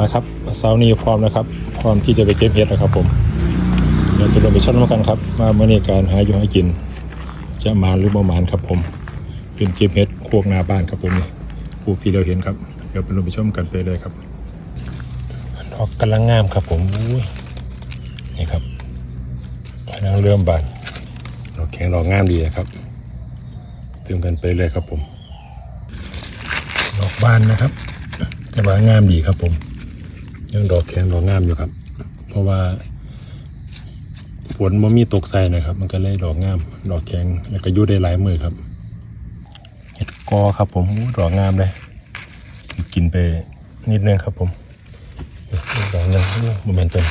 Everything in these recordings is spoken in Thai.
นะครับเสาร์นี้พร้อมนะครับ พร้อมที่จะไปเก็บเห็ดนะครับ ผมเดี๋ยวจะลงไปชั่นกันครับว่าเมื่อนี้การหาอยู่ให้กิน จะมาหรือประมาครับ ผม เป็นเก็บเห็ดโคกหนาบ้านครับผมนี่พวกที่เราเห็นครับเดี๋ยวไปลงไปชมกันไปเลยครับดอกกำลังงามครับ ผมอุ้ยนี่ครับกำลังเริ่มบานดอกแข็งดอกงามดีนะครับเติมกันไปเลยครับผมดอกบานนะครับ แต่ว่างามดีครับผม ยังดอกแข็งดอกงามอยู่ครับ เพราะว่าฝนมันมีตกใส่นะครับ มันก็เลยดอกงาม ดอกแข็งแล้วก็ยุ่ได้หลายมือครับเห็ดกอครับผมดอกงามเลยกินไปนิดนึงครับผมดอกหนึ่งโมเมนต์ต้น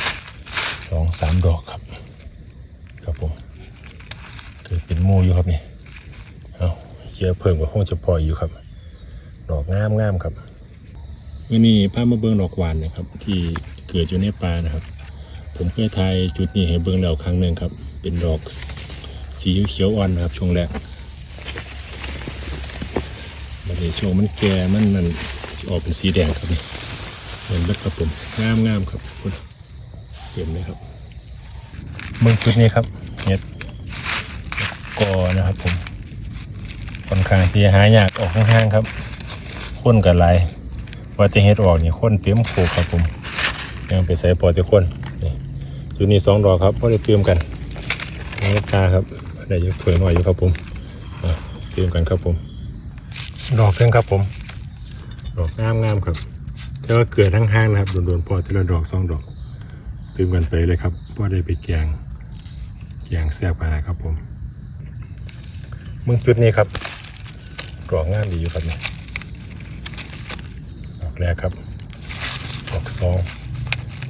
สองสามดอกครับ ครับผมคือเป็นมูอยู่ครับนี่เอาเยร์เพิ่มกว่าคงจะพออยู่ครับ ดอกงามงามครับ วันนี้พามาเบิ้งดอกหวานนะครับ ที่เกิดอยู่ในป่านะครับ ผมเคยถ่ายจุดนี้ให้เบิ้งแล้วครั้งหนึ่งครับ เป็นดอกสีเขียวอ่อนนะครับ ช่วงแรกมันนี้ช่วงมันแก่มันมันออกเป็นสีแดงครับนี่เห็นไหมครับผมงามงามครับคุณเห็นไหมครับเบิ้งจุดนี้ครับเห็ดกอนะครับผมค่อนข้างที่หายากออกข้างๆครับข้นกับลาย ว่าจะเฮ็ดออกนี่ข้นเต็มโคกครับผมยังไปใส่ปอจะข้นนี่จุดนี้สองดอกครับพอได้เติมกันนี่ตาครับได้เยอะเผื่อหน่อยอยู่ครับผมอะเติมกันครับผม ดอกเพิ่งครับผม ดอกงามงามๆครับแต่ว่าเกิดทั้งห้างนะครับโดนๆพอทีละดอกสองดอกเติมกันไปเลยครับว่าได้ไปแกงแกงแซ่บมาครับผมมึงจุดนี้ครับกรอกงามดีอยู่ครับเนี่ยดอก แรกครับดอกสอง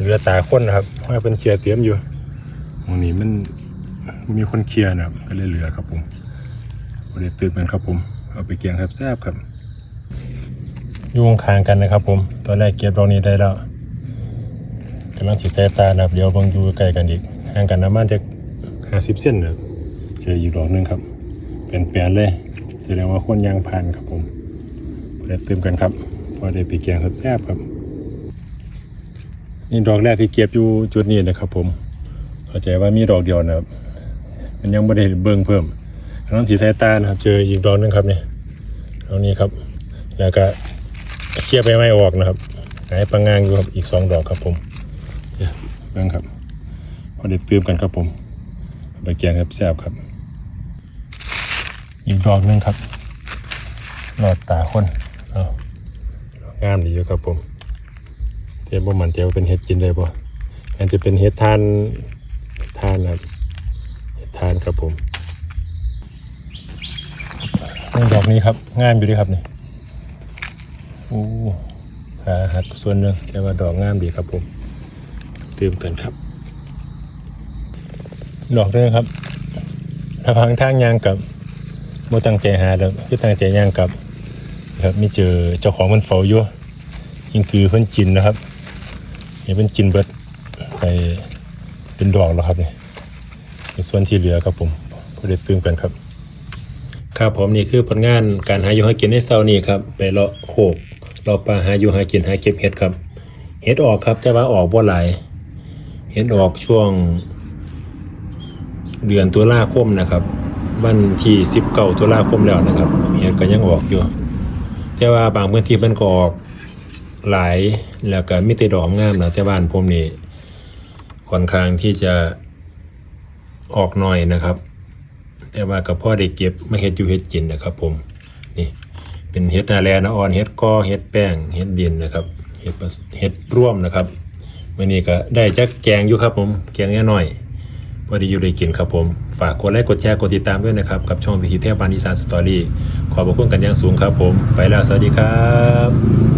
เรือตาข้นนะครับให้เป็นเคลียร์เตรียมอยู่ตรงนี้มันมีคนเคลียร์นะครับก็เลยเหลือครับผมบริตื่นกันครับผม เอาไปเกียงครับแซบครับยุ่งคางกันนะครับ ผมตอนแรกเก็บดอกนี้ได้แล้วกำลังฉีดสายตานะครับเดี๋ยวบางอยู่ใกล้กันอีกห่างกันประมาณจะห้าสิบเส้นนะเจออยู่ดอกนึงครับเป็นแปลนเลยแสดงว่าคนยางพันครับผมพอได้เติมกันครับ พอได้ไปแกงครับแซ่บครับ นี่ดอกแรกที่เก็บอยู่จุดนี้นะครับผมเข้าใจว่ามีดอกเดียวนะครับ มันยังไม่ได้เบิ่งเพิ่มน้องสีสายตานะครับ เจออีกดอกหนึงครับนี่ดอกนี้ครับ แล้วก็เคลียร์ไปไม่ออกนะครับหายปังงางอยู่ครับอีกสองดอกครับผมเนี่ยเบิ่งครับพอได้เติมกันครับผมเอาไปแกงครับแซ่บครับ อีกดอกหนึงครับหลอดตาคนเอา งามดีอยู่ครับผมเทียบว่ามันเทียบว่าเป็นเห็ดกินเลยป่อันจะเป็นเห็ดทานทานครับเห็ดทานครับผมนี่ดอกนี้ครับงามอยู่ดีครับนี่โอ้ขาหักส่วนหนึ่งแต่ว่าดอกงามดีครับผมเติมกันครับ ดอกนี้ครับระหว่างทางยางกับโมตั้งใจหาแล้วคือตั้งใจยางกับ ครับไม่เจอเจ้าของมันเฝ้าอยู่ยิงคือเพิ่นกินนะครับนี่เพิ่นกินเบิดไปเป็นดอกแล้วครับนี่ส่วนที่เหลือครับผมก็ได้ตื่มกันครับครับผมนี่คือผลงานการหาอยู่หากินในเช้านี้ครับไปเลาะโขกเลาะปลาหาอยู่หากินหาเก็บเห็ดครับ เห็ดออกครับแต่ว่าออกบ่หลายเห็ดออกช่วง เดือนตุลาคมนะครับ วันที่19ตุลาคมแล้วนะครับ เห็ดก็ยังออกอยู่ แต่ว่าบางพื้นที่มันก็ออกหลายแล้วก็มีแต่ดอกงามนะแต่บ้านผมนี่ค่อนข้างที่จะออกหน่อยนะครับ แต่ว่ากับพ่อได้เก็บไมาเห็ดอยู่เห็ดกินนะครับ ผมนี่เป็นเห็ดนาแลนะอ่อนเห็ดกอเห็ดแป้งเห็ดดินนะครับเห็ดเห็ดร่วมนะครับวันนี้ก็ได้จักแกงอยู่ครับผมแกงแค่น้อย พอดีอยู่ได้กินครับผม ฝากกดไลค์กดแชร์กดติดตามด้วยนะครับ กับช่องวิธีเทพบานอีสานสตอรี่ขอบพระคุณกันอย่างสูงครับผม ไปแล้วสวัสดีครับ